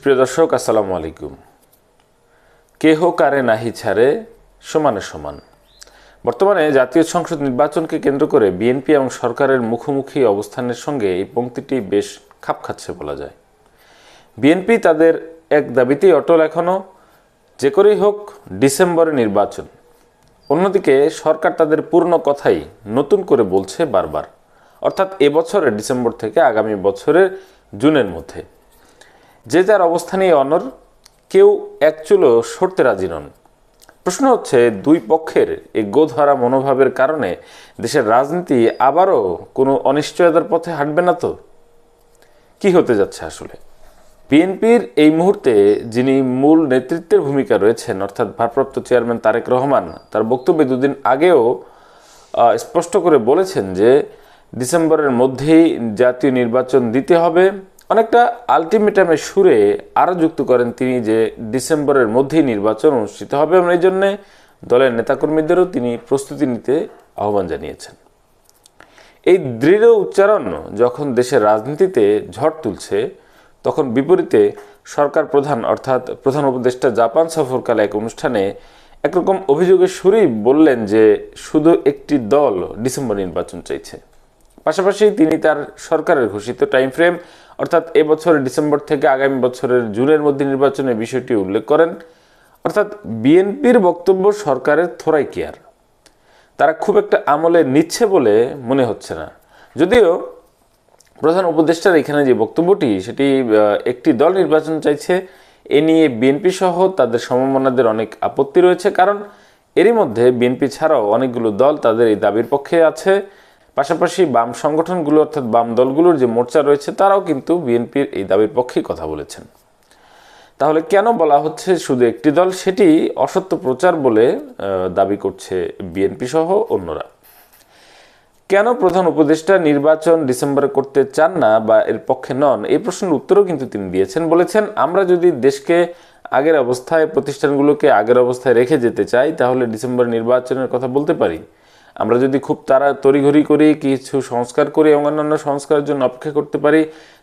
সুপ্রিয় দর্শক, আসসালামু আলাইকুম। কেহ কারে নাহি ছাড়ে, সমানে সমান। বর্তমানে জাতীয় সংসদ নির্বাচনকে কেন্দ্র করে বিএনপি এবং সরকারের মুখোমুখি অবস্থানের সঙ্গে এই পংক্তিটি বেশ খাপ খাচ্ছে বলা যায়। বিএনপি তাদের এক দাবিতেই অটল এখনও। যে করেই হোক, ডিসেম্বরে নির্বাচন। অন্যদিকে সরকার তাদের পূর্ণ কথাই নতুন করে বলছে বারবার। অর্থাৎ এবছরের ডিসেম্বর থেকে আগামী বছরের জুনের মধ্যে। যে যার অবস্থানেই অনর, কেউ এক চুলো সরতে রাজি নন। প্রশ্ন হচ্ছে, দুই পক্ষের এই গোধরা মনোভাবের কারণে দেশের রাজনীতি আবারও কোনো অনিশ্চয়তার পথে হাঁটবে না তো? কি হতে যাচ্ছে আসলে? বিএনপির এই মুহূর্তে যিনি মূল নেতৃত্বের ভূমিকা রয়েছেন, অর্থাৎ ভারপ্রাপ্ত চেয়ারম্যান তারেক রহমান, তার বক্তব্যে দুদিন আগেও স্পষ্ট করে বলেছেন যে, ডিসেম্বরের মধ্যেই জাতীয় নির্বাচন দিতে হবে। অনেকটা আলটিমেটামের সুরে আরও যুক্ত করেন তিনি যে ডিসেম্বরের মধ্যেই নির্বাচন অনুষ্ঠিত হবে এবং এই জন্যে দলের নেতাকর্মীদেরও তিনি প্রস্তুতি নিতে আহ্বান জানিয়েছেন। এই দৃঢ় উচ্চারণ যখন দেশের রাজনীতিতে ঝড় তুলছে, তখন বিপরীতে সরকার প্রধান অর্থাৎ প্রধান উপদেষ্টা জাপান সফরকালে এক অনুষ্ঠানে একরকম অভিযোগের সুরেই বললেন যে শুধু একটি দল ডিসেম্বর নির্বাচন চাইছে। পাশাপাশি তিনি তার সরকারের ঘোষিত টাইম ফ্রেম অর্থাৎ এবছরের ডিসেম্বর থেকে আগামী বছরের জুনের মধ্যে নির্বাচনের বিষয়টি উল্লেখ করেন। অর্থাৎ বিএনপির বক্তব্য সরকারের থোরাই কেয়ার তারা খুব একটা আমলে নিচ্ছে বলে মনে হচ্ছে না। যদিও প্রধান উপদেষ্টার এখানে যে বক্তব্যটি, সেটি একটি দল নির্বাচন চাইছে, এ নিয়ে বিএনপি সহ তাদের সমমনাদের অনেক আপত্তি রয়েছে, কারণ এরই মধ্যে বিএনপি ছাড়াও অনেকগুলো দল তাদের এই দাবির পক্ষে আছে। পাশাপাশি বাম সংগঠনগুলো অর্থাৎ বাম দলগুলোর যে মোর্চা রয়েছে, তারাও কিন্তু বিএনপির এই দাবির পক্ষেই কথা বলেছেন। তাহলে কেন বলা হচ্ছে শুধু একটি দল? সেটি অসত্য প্রচার বলে দাবি করছে বিএনপি সহ অন্যরা। কেন প্রধান উপদেষ্টা নির্বাচন ডিসেম্বরে করতে চান না বা এর পক্ষে নন? এই প্রশ্নের উত্তরও কিন্তু তিনি দিয়েছেন। বলেছেন, আমরা যদি দেশকে আগের অবস্থায়, প্রতিষ্ঠানগুলোকে আগের অবস্থায় রেখে যেতে চাই, তাহলে ডিসেম্বর নির্বাচনের কথা বলতে পারি। আমরা যদি খুব তারা তড়িঘড়ি করি, কিছু সংস্কার করি এবং অন্যান্য সংস্কারের জন্য অপেক্ষা করতে পারি,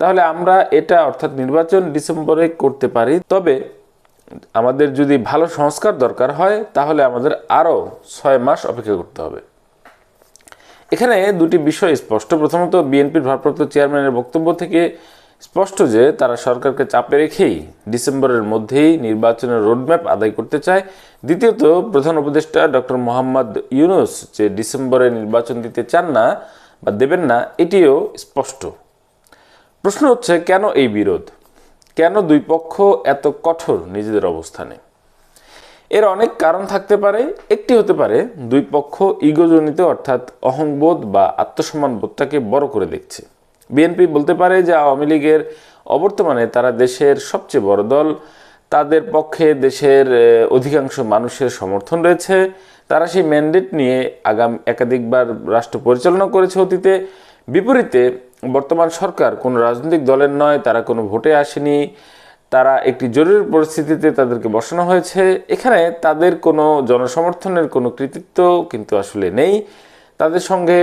তাহলে আমরা এটা অর্থাৎ নির্বাচন ডিসেম্বরে করতে পারি। তবে আমাদের যদি ভালো সংস্কার দরকার হয়, তাহলে আমাদের আরও ছয় মাস অপেক্ষা করতে হবে। এখানে দুটি বিষয় স্পষ্ট। প্রথমত, বিএনপির ভারপ্রাপ্ত চেয়ারম্যানের বক্তব্য থেকে স্পষ্ট যে তারা সরকারকে চাপে রেখেই ডিসেম্বরের মধ্যেই নির্বাচনের রোডম্যাপ আদায় করতে চায়। দ্বিতীয়ত, প্রধান উপদেষ্টা ডক্টর মোহাম্মদ ইউনুস যে ডিসেম্বরে নির্বাচন দিতে চান না বা দেবেন না, এটিও স্পষ্ট। প্রশ্ন হচ্ছে, কেন এই বিরোধ? কেন দুই পক্ষ এত কঠোর নিজেদের অবস্থানে? এর অনেক কারণ থাকতে পারে, একটি হতে পারে, দুই পক্ষ ইগোজনিত অর্থাৎ অহংবোধ বা আত্মসম্মান বোধটাকে বড় করে দেখছে। বিএনপি বলতে পারে যে আওয়ামী লীগের অবর্তমানে তারা দেশের সবচেয়ে বড় দল। তাদের পক্ষে দেশের অধিকাংশ মানুষের সমর্থন রয়েছে। তারা সেই ম্যান্ডেট নিয়ে আগাম, একাধিকবার রাষ্ট্র পরিচালনা করেছে অতীতে। বিপরীতে বর্তমান সরকার কোনো রাজনৈতিক দলের নয়, তারা কোনো ভোটে আসেনি। তারা একটি জরুরি পরিস্থিতিতে তাদেরকে বসানো হয়েছে। এখানে তাদের কোনো জনসমর্থনের কোনো কৃতিত্ব কিন্তু আসলে নেই। তাদের সঙ্গে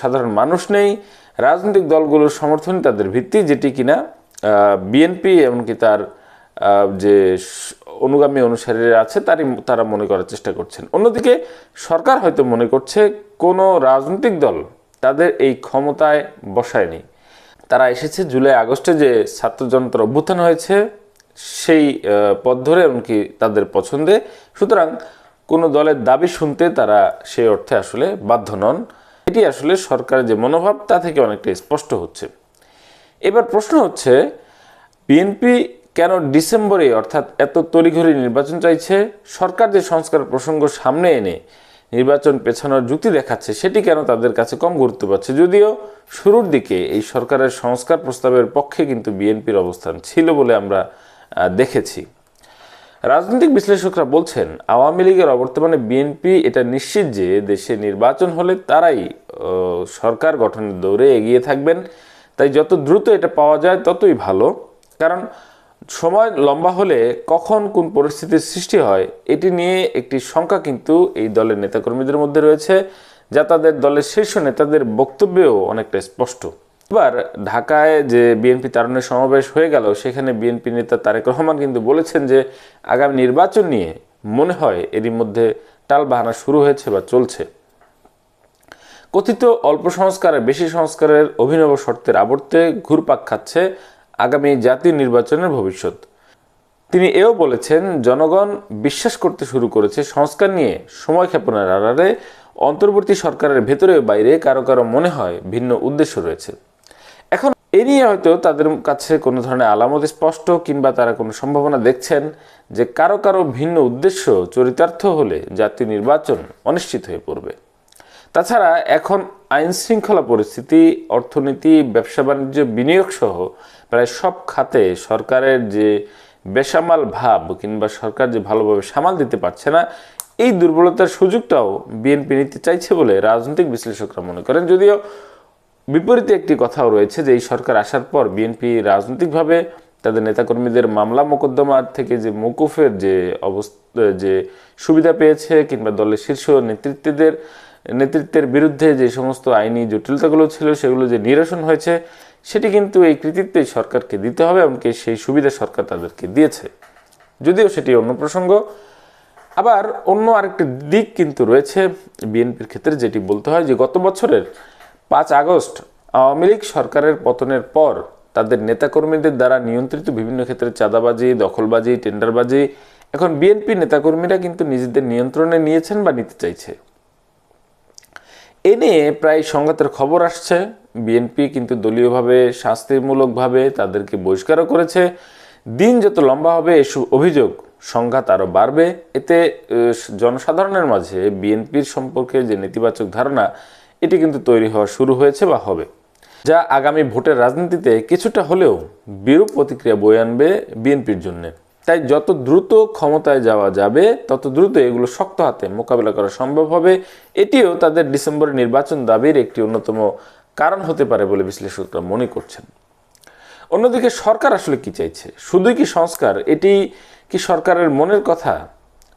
সাধারণ মানুষ নেই। রাজনৈতিক দলগুলোর সমর্থনই তাদের ভিত্তি, যেটি কিনা বিএনপি এমনকি তার যে অনুগামী অনুসারীরা আছে, তারই তারা মনে করার চেষ্টা করছেন। অন্যদিকে সরকার হয়তো মনে করছে কোনো রাজনৈতিক দল তাদের এই ক্ষমতায় বসায়নি। তারা এসেছে জুলাই আগস্টে যে ছাত্র জনতার অভ্যুত্থান হয়েছে, সেই পথ ধরে এমনকি তাদের পছন্দে। সুতরাং কোনো দলের দাবি শুনতে তারা সেই অর্থে আসলে বাধ্য নন। এটি আসলে সরকারের যে মনোভাব, তা থেকে অনেকটা স্পষ্ট হচ্ছে। এবার প্রশ্ন হচ্ছে, বিএনপি কেন ডিসেম্বরে, অর্থাৎ এত তড়িঘড়ি নির্বাচন চাইছে, সরকার যে সংস্কার প্রসঙ্গ সামনে এনে নির্বাচন পেছানোর যুক্তি দেখাচ্ছে, সেটি কেন তাদের কাছে কম গুরুত্ব পাচ্ছে? যদিও শুরুর দিকে এই সরকারের সংস্কার প্রস্তাবের পক্ষে কিন্তু বিএনপির অবস্থান ছিল বলে আমরা দেখেছি। রাজনৈতিক বিশ্লেষকরা বলছেন, আওয়ামী লীগের অবর্তমানে বিএনপি এটা নিশ্চিত যে দেশে নির্বাচন হলে তারাই সরকার গঠনের দৌড়ে এগিয়ে থাকবেন। তাই যত দ্রুত এটা পাওয়া যায় ততই ভালো। কারণ সময় লম্বা হলে কখন কোন পরিস্থিতির সৃষ্টি হয়, এটি নিয়ে একটি শঙ্কা কিন্তু এই দলের নেতাকর্মীদের মধ্যে রয়েছে, যা তাদের দলের শীর্ষ নেতাদের বক্তব্যেও অনেকটা স্পষ্ট। এবার ঢাকায় যে বিএনপি তারুণের সমাবেশ হয়ে গেল, সেখানে বিএনপি নেতা তারেক রহমান কিন্তু বলেছেন যে আগামী নির্বাচন নিয়ে মনে হয় এরই মধ্যে টাল বাহানা শুরু হয়েছে বা চলছে। কথিত অল্প সংস্কারের বেশি সংস্কারের অভিনব শর্তের আবর্তে ঘুরপাক খাচ্ছে আগামী জাতীয় নির্বাচনের ভবিষ্যৎ। তিনি এও বলেছেন, জনগণ বিশ্বাস করতে শুরু করেছে সংস্কার নিয়ে সময় ক্ষেপণের আড়ালে। অন্তর্বর্তী সরকারের ভেতরে বাইরে কারও কারও মনে হয় ভিন্ন উদ্দেশ্য রয়েছে। এ নিয়ে হয়তো তাদের কাছে কোনো ধরনের আলামত স্পষ্ট কিংবা তারা কোনো সম্ভাবনা দেখছেন যে কারও কারও ভিন্ন উদ্দেশ্য চরিতার্থ হলে জাতীয় নির্বাচন অনিশ্চিত হয়ে পড়বে। তাছাড়া এখন আইন শৃঙ্খলা পরিস্থিতি, অর্থনীতি, ব্যবসা বাণিজ্য বিনিয়োগ সহ প্রায় সব খাতে সরকারের যে বেসামাল ভাব কিংবা সরকার যে ভালোভাবে সামাল দিতে পারছে না, এই দুর্বলতার সুযোগটাও বিএনপি নিতে চাইছে বলে রাজনৈতিক বিশ্লেষকরা মনে করেন। যদিও বিপরীতে একটি কথাও রয়েছে যে এই সরকার আসার পর বিএনপি রাজনৈতিকভাবে তাদের নেতাকর্মীদের মামলা মোকদ্দমার থেকে যে মৌকুফের যে অবস্থা, যে সুবিধা পেয়েছে কিংবা দলের শীর্ষ নেতৃত্বদের, নেতৃত্বের বিরুদ্ধে যে সমস্ত আইনি জটিলতাগুলো ছিল সেগুলো যে নিরসন হয়েছে, সেটি কিন্তু এই কৃতিত্বে সরকারকে দিতে হবে এমনকি সেই সুবিধা সরকার তাদেরকে দিয়েছে। যদিও সেটি অন্য প্রসঙ্গ। আবার অন্য আরেকটি দিক কিন্তু রয়েছে বিএনপির ক্ষেত্রে যেটি বলতে হয় যে গত বছরের পাঁচ আগস্ট আওয়ামী লীগ সরকারের পতনের পর তাদের নেতাকর্মীদের দ্বারা নিয়ন্ত্রিত বিভিন্ন ক্ষেত্রে চাঁদাবাজি, দখলবাজি, টেন্ডারবাজি, এখন বিএনপি নেতাকর্মীরা কিন্তু নিজেদের নিয়ন্ত্রণে নিয়েছেন বা নিতে চাইছে। এ নিয়ে প্রায় সংঘাতের খবর আসছে। বিএনপি কিন্তু দলীয়ভাবে, শাস্তিমূলকভাবে তাদেরকে বহিষ্কারও করেছে। দিন যত লম্বা হবে এসব অভিযোগ, সংঘাত আরও বাড়বে। এতে জনসাধারণের মাঝে বিএনপির সম্পর্কে যে নেতিবাচক ধারণা এটি কিন্তু তৈরি হওয়া শুরু হয়েছে বা হবে। যা আগামী ভোটের রাজনীতিতে কিছুটা হলেও বিরূপ প্রতিক্রিয়া বয়ে আনবে বিএনপির জন্য। তাই যত দ্রুত ক্ষমতায় যাওয়া যাবে, তত দ্রুত এগুলো শক্ত হাতে মোকাবেলা করা সম্ভব হবে। এটিও তাদের ডিসেম্বরের নির্বাচন দাবির একটি অন্যতম কারণ হতে পারে বলে বিশ্লেষকরা মনে করছেন। অন্যদিকে সরকার আসলে কি চাইছে? শুধুই কি সংস্কার? এটি কি সরকারের মনের কথা?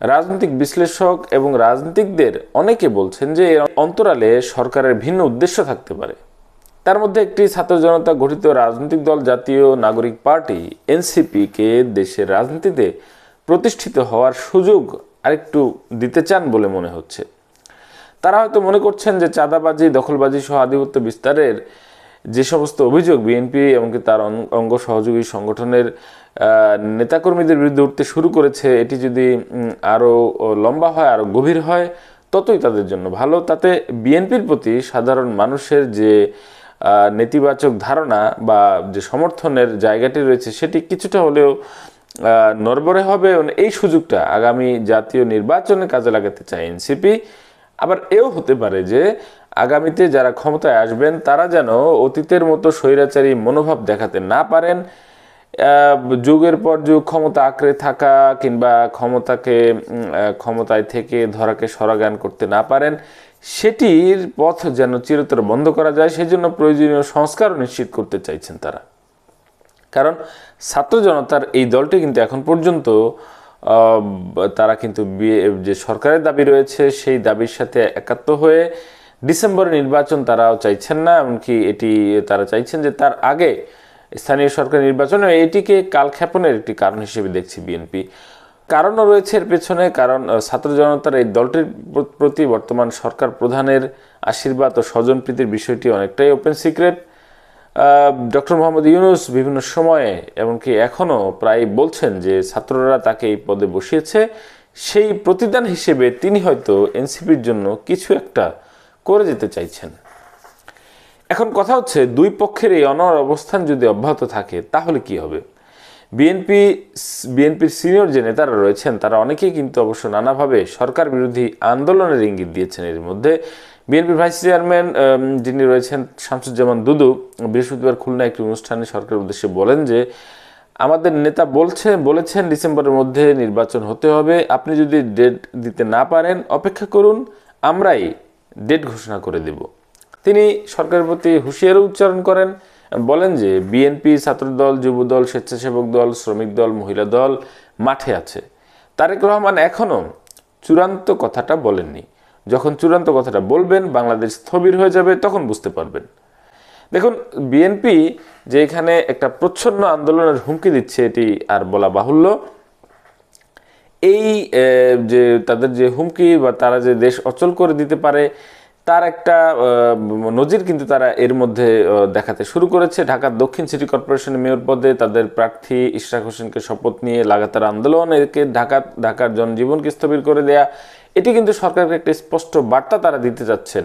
রাজনৈতিক বিশ্লেষক এবং রাজনীতিকদের অনেকে বলছেন যে এর অন্তরালে সরকারের ভিন্ন উদ্দেশ্য থাকতে পারে। তার মধ্যে একটি ছাত্র জনতা গঠিত রাজনৈতিক দল জাতীয় নাগরিক পার্টি এনসিপিকে দেশের রাজনীতিতে প্রতিষ্ঠিত হওয়ার সুযোগ আরেকটু দিতে চান বলে মনে হচ্ছে। তারা হয়তো মনে করছেন যে চাঁদাবাজি, দখলবাজি সহ আধিপত্য বিস্তারের যে সমস্ত অভিযোগ বিএনপি এমনকি তার অঙ্গ সহযোগী সংগঠনের নেতাকর্মীদের বিরুদ্ধে উঠতে শুরু করেছে, এটি যদি আরও লম্বা হয় আরও গভীর হয়, ততই তাদের জন্য ভালো। তাতে বিএনপির প্রতি সাধারণ মানুষের যে নেতিবাচক ধারণা বা যে সমর্থনের জায়গাটি রয়েছে, সেটি কিছুটা হলেও নরবরে হবে। এই সুযোগটা আগামী জাতীয় নির্বাচনে কাজে লাগাতে চায় এনসিপি। আবার এও হতে পারে যে, আগামীতে যারা ক্ষমতায় আসবেন, তারা যেন অতীতের মতো স্বৈরাচারী মনোভাব দেখাতে না পারেন। যুগের পর যুগ ক্ষমতা আঁকড়ে থাকা কিংবা ক্ষমতাকে ক্ষমতায় থেকে ধরাকে সরাগান করতে না পারেন, সেটির পথ যেন চিরতর বন্ধ করা যায়, সেজন্য প্রয়োজনীয় সংস্কারও নিশ্চিত করতে চাইছেন তারা। কারণ ছাত্র জনতার এই দলটি কিন্তু এখন পর্যন্ত তারা কিন্তু যে সরকারের দাবি রয়েছে, সেই দাবির সাথে একাত্ম হয়ে ডিসেম্বরে নির্বাচন তারাও চাইছেন না, এমনকি এটি তারা চাইছেন যে তার আগে স্থানীয় সরকার নির্বাচনে এটিকে কালক্ষেপণের একটি কারণ হিসেবে দেখছি বিএনপি। কারণও রয়েছে এর পেছনে, কারণ ছাত্র জনতার এই দলটির প্রতি বর্তমান সরকার প্রধানের আশীর্বাদ ও স্বজনপ্রীতির বিষয়টি অনেকটাই open secret doctor Muhammad Yunus বিভিন্ন সময়ে, এমনকি এখনও প্রায় বলছেন যে ছাত্ররা তাকে এই পদে বসিয়েছে। সেই প্রতিদান হিসেবে তিনি হয়তো এনসিপির জন্য কিছু একটা করে যেতে চাইছেন। এখন কথা হচ্ছে, দুই পক্ষের এই অনর অবস্থান যদি অব্যাহত থাকে, তাহলে কি হবে? বিএনপি বিএনপির সিনিয়র যে নেতারা রয়েছেন, তারা অনেকেই কিন্তু অবশ্য নানাভাবে সরকার বিরোধী আন্দোলনের ইঙ্গিত দিয়েছেন এর মধ্যে। বিএনপির ভাইস চেয়ারম্যান যিনি রয়েছেন, শামসুজ্জামান দুদু, বৃহস্পতিবার খুলনা একটি অনুষ্ঠানে সরকারের উদ্দেশ্যে বলেন যে, আমাদের নেতা বলছেন বলেছেন ডিসেম্বরের মধ্যে নির্বাচন হতে হবে। আপনি যদি ডেট দিতে না পারেন, অপেক্ষা করুন, আমরাই ডেট ঘোষণা করে দেব। তিনি সরকারের প্রতি হুঁশিয়ারও উচ্চারণ করেন, বলেন যে বিএনপি, ছাত্রদল, যুবদল, স্বেচ্ছাসেবক দল, শ্রমিক দল, মহিলা দল মাঠে আছে। তারেক রহমান এখনও চূড়ান্ত কথাটা বলেননি। যখন চূড়ান্ত কথাটা বলবেন, বাংলাদেশ স্থবির হয়ে যাবে, তখন বুঝতে পারবেন। দেখুন, বিএনপি যে এখানে একটা প্রচ্ছন্ন আন্দোলনের হুমকি দিচ্ছে, এটি আর বলা বাহুল্য। এই যে তাদের যে হুমকি বা তারা যে দেশ অচল করে দিতে পারে তার একটা নজির কিন্তু তারা এর মধ্যে দেখাতে শুরু করেছে। ঢাকার দক্ষিণ সিটি কর্পোরেশনের মেয়র পদে তাদের প্রার্থী ইশরাক হোসেনকে শপথ নিয়ে লাগাতার আন্দোলন, একে ঢাকা, ঢাকার জনজীবনকে স্থবির করে দেয়া। এটি কিন্তু সরকারকে একটা স্পষ্ট বার্তা তারা দিতে যাচ্ছেন।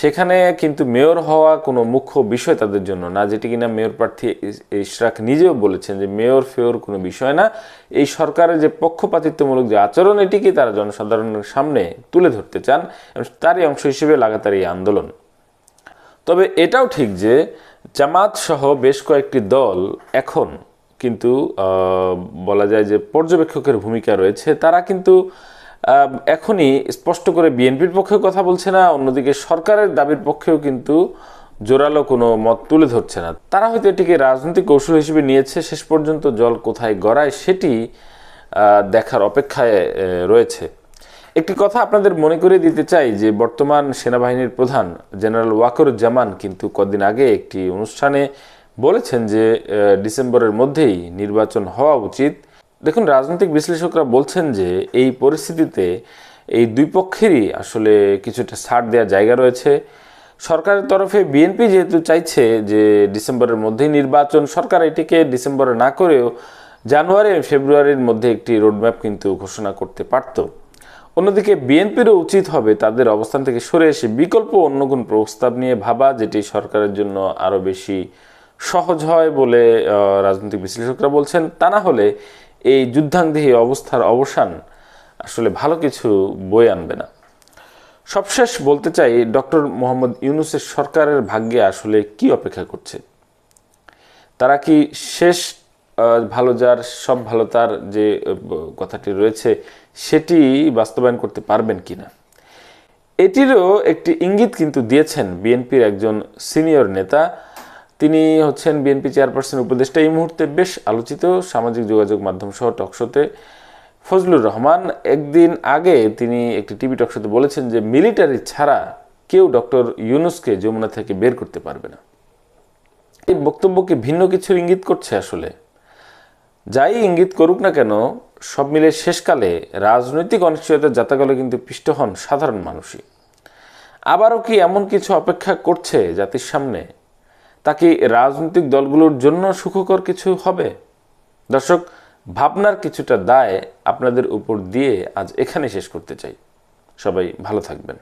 সেখানে কিন্তু মেয়র হওয়া কোনো মুখ্য বিষয় তাদের জন্য না, যেটি কিনা মেয়র প্রার্থী ইশরাক নিজেও বলেছেন যে মেয়র ফেয়র কোনো বিষয় না। এই সরকারের যে পক্ষপাতিত্বমূলক যে আচরণ, এটিকে তারা জনসাধারণের সামনে তুলে ধরতে চান এবং তারই অংশ হিসেবে লাগাতার এই আন্দোলন। তবে এটাও ঠিক যে জামাত সহ বেশ কয়েকটি দল এখন কিন্তু বলা যায় যে পর্যবেক্ষকের ভূমিকা রয়েছে। তারা কিন্তু এখনই স্পষ্ট করে বিএনপির পক্ষেও কথা বলছে না, অন্যদিকে সরকারের দাবির পক্ষেও কিন্তু জোরালো কোনো মত তুলে ধরছে না। তারা হয়তো এটিকে রাজনৈতিক কৌশল হিসেবে নিয়েছে, শেষ পর্যন্ত জল কোথায় গড়ায় সেটি দেখার অপেক্ষায় রয়েছে। একটি কথা আপনাদের মনে করে দিতে চাই যে, বর্তমান সেনাবাহিনীর প্রধান জেনারেল ওয়াকরুজ্জামান কিন্তু কদিন আগে একটি অনুষ্ঠানে বলেছেন যে ডিসেম্বরের মধ্যেই নির্বাচন হওয়া উচিত। দেখুন, রাজনৈতিক বিশ্লেষকরা বলছেন যে এই পরিস্থিতিতে এই দুই পক্ষেরই আসলে কিছুটা ছাড় দেওয়ার জায়গা রয়েছে। সরকারের তরফে বিএনপি যেহেতু চাইছে যে ডিসেম্বরের মধ্যেই নির্বাচন, সরকার এটিকে ডিসেম্বরে না করেও জানুয়ারি ফেব্রুয়ারির মধ্যে একটি রোডম্যাপ কিন্তু ঘোষণা করতে পারত। অন্যদিকে বিএনপিরও উচিত হবে তাদের অবস্থান থেকে সরে এসে বিকল্প অন্য কোন প্রস্তাব নিয়ে ভাবা, যেটি সরকারের জন্য আরও বেশি সহজ হয় বলে রাজনৈতিক বিশ্লেষকরা বলছেন। তা না হলে এই যুদ্ধাঙ্গদেহী অবস্থার অবসান আসলে ভালো কিছু বয়ে আনবে না। সবশেষ বলতে চাই, ডক্টর মোহাম্মদ ইউনুসের সরকারের ভাগ্যে আসলে কি অপেক্ষা করছে? তারা কি শেষ ভালো যার, সব ভালো তার যে কথাটি রয়েছে, সেটি বাস্তবায়ন করতে পারবেন কিনা? এটিরও একটি ইঙ্গিত কিন্তু দিয়েছেন বিএনপির একজন সিনিয়র নেতা তিনি হচ্ছেন বিএনপি চেয়ারপারসন উপদেষ্টা। এই মুহূর্তে বেশ আলোচিত সামাজিক যোগাযোগ মাধ্যম সহ টকশোতে ফজলুর রহমান। একদিন আগে তিনি একটি টিভি টকশোতে বলেছেন যে, মিলিটারি ছাড়া কেউ ডক্টর ইউনুসকে যমুনা থেকে বের করতে পারবে না। এই বক্তব্যকে ভিন্ন কিছুর ইঙ্গিত করছে আসলে। যাই ইঙ্গিত করুক না কেন, সব মিলে শেষকালে রাজনৈতিক অনিশ্চয়তার যাতাগলে কিন্তু পিষ্ট হন সাধারণ মানুষই। আবারও কি এমন কিছু অপেক্ষা করছে জাতির সামনে? তা কি রাজনৈতিক দলগুলোর জন্য সুখকর কিছু হবে? দর্শক, ভাবনার কিছুটা দায় আপনাদের উপর দিয়ে আজ এখানে শেষ করতে চাই। সবাই ভালো থাকবেন।